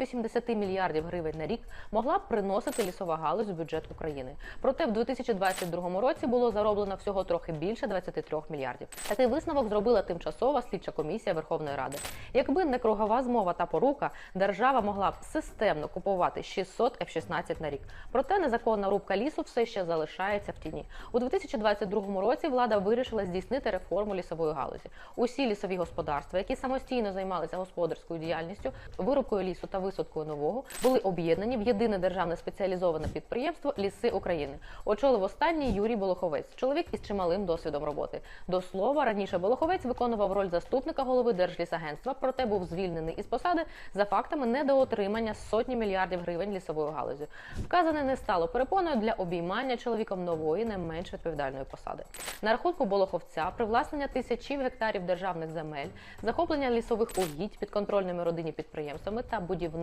80 мільярдів гривень на рік могла б приносити лісова галузь в бюджет України. Проте в 2022 році було зароблено всього трохи більше 23 мільярдів. Такий висновок зробила тимчасова слідча комісія Верховної Ради. Якби не кругова змова та порука, держава могла б системно купувати 600 F-16 на рік. Проте незаконна рубка лісу все ще залишається в тіні. У 2022 році влада вирішила здійснити реформу лісової галузі. Усі лісові господарства, які самостійно займалися господарською діяльністю, вирубкою лісу та висадкою нового, були об'єднані в єдине державне спеціалізоване підприємство Ліси України. Очолив останній Юрій Болоховець, чоловік із чималим досвідом роботи. До слова, раніше Болоховець виконував роль заступника голови Держлісагентства, проте був звільнений із посади за фактами недоотримання сотні мільярдів гривень лісовою галузю. Вказане не стало перепоною для обіймання чоловіком нової, не менш відповідальної посади. На рахунку Болоховця привласнення тисячів гектарів державних земель, захоплення лісових угідь підконтрольними родині підприємствами та будівництво